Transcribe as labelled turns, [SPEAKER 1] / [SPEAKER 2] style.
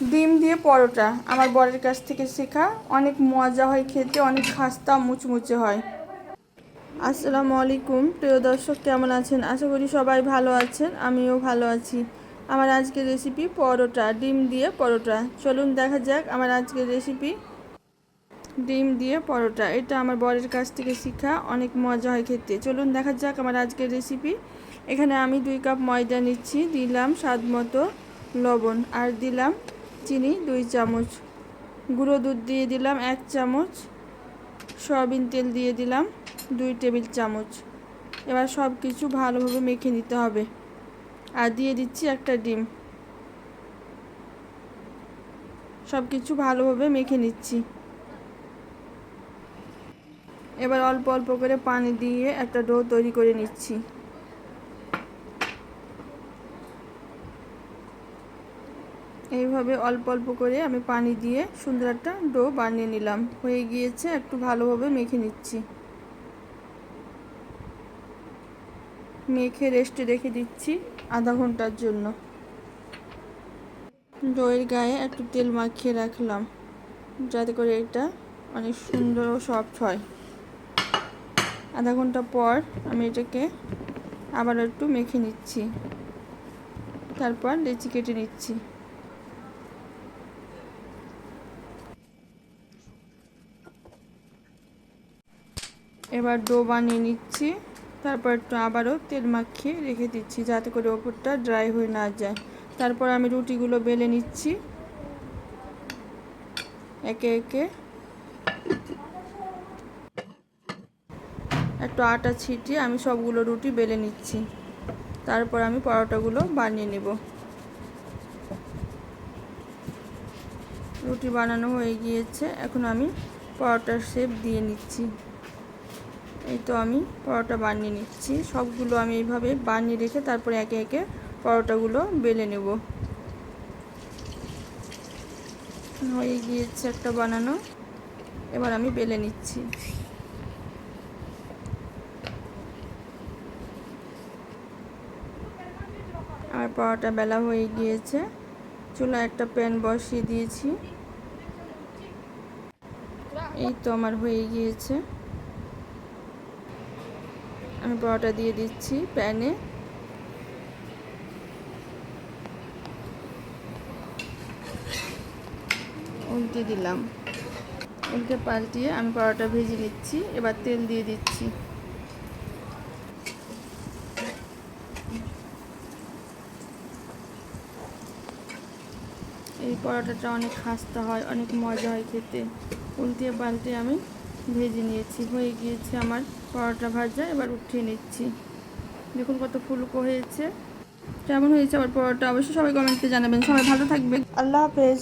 [SPEAKER 1] ডিম দিয়ে পরোটা, আমার বরের কাছ থেকে শেখা। অনেক মজা হয় খেতে, অনেক খাস্তা, মুচমুচে হয়। আসসালামু আলাইকুম, প্রিয় দর্শক, কেমন আছেন? আশা করি সবাই ভালো আছেন, আমিও ভালো আছি। আমার আজকের রেসিপি পরোটা, ডিম দিয়ে পরোটা। চলুন দেখা যাক আমার আজকের রেসিপি ডিম দিয়ে পরোটা, এটা আমার বরের কাছ থেকে শেখা, অনেক মজা হয় খেতে। চলুন দেখা যাক আমার আজকের রেসিপি এখানে আমি দুই কাপ ময়দা নিচ্ছি, দিলাম স্বাদ মতো লবণ, আর দিলাম চিনি, দুই চামচ গুঁড়ো দুধ দিয়ে দিলাম, এক চামচ সয়াবিন তেল দিয়ে দিলাম, দুই টেবিল চামচ। এবার সব কিছু ভালোভাবে মেখে নিতে হবে। আর দিয়ে দিচ্ছি একটা ডিম। সব কিছু ভালোভাবে মেখে নিচ্ছি। এবার অল্প অল্প করে পানি দিয়ে একটা ডো তৈরি করে নিচ্ছি। এইভাবে অল্প অল্প করে আমি পানি দিয়ে সুন্দর একটা ডো বানিয়ে নিলাম। হয়ে গিয়েছে, একটু ভালোভাবে মেখে নিচ্ছি। মেখে রেস্টে রেখে দিচ্ছি আধা ঘণ্টার জন্য। দইয়ের গায়ে একটু তেল মাখিয়ে রাখলাম, যাতে করে এটা অনেক সুন্দর ও সফট হয়। আধা ঘণ্টা পর আমি এটাকে আবার একটু মেখে নিচ্ছি। তারপর লেচি কেটে নিচ্ছি। এবার ডো বানিয়ে নিচ্ছি। তারপর একটু আবারও তেল মাখিয়ে রেখে দিচ্ছি যাতে করে ওপরটা ড্রাই হয়ে না যায়। তারপর আমি রুটিগুলো বেলে নিচ্ছি। একে একে। একটু আটা ছিটিয়ে আমি সবগুলো রুটি বেলে নিচ্ছি। তারপর আমি পরোটাগুলো বানিয়ে নেব। রুটি বানানো হয়ে গিয়েছে। এখন আমি পরোটার শেপ দিয়ে নিচ্ছি। এই তো আমি পরোটা বানিয়ে নিচ্ছি। সবগুলো আমি এইভাবে বানিয়ে রেখে তারপরে একে একে পরোটাগুলো বেলে নেব। হয়ে গিয়েছে একটা বানানো। এবার আমি বেলে নিচ্ছি। আমার পরোটা বেলা হয়ে গিয়েছে। চুলা একটা প্যান বসিয়ে দিয়েছি। এই তো আমার হয়ে গিয়েছে। আমি পরোটা দিয়ে দিচ্ছি প্যানে। উল্টে দিলাম। উল্টে পাল্টিয়ে আমি পরোটা ভেজে নিচ্ছি, এবার তেল দিয়ে দিচ্ছি। এই পরোটাটা অনেক খাস্তা হয়, অনেক মজা হয় খেতে। উল্টে পাল্টে আমি ভেজে নিয়েছি। হয়ে গিয়েছে আমার পরোটা ভাজা, এবার উঠিয়ে নিচ্ছি। দেখুন কত ফুলকো হয়েছে। কেমন হয়েছে আমার পরোটা? অবশ্যই সবাই কমেন্টে জানাবেন। সবাই ভালো থাকবে আল্লাহ হাফেজ।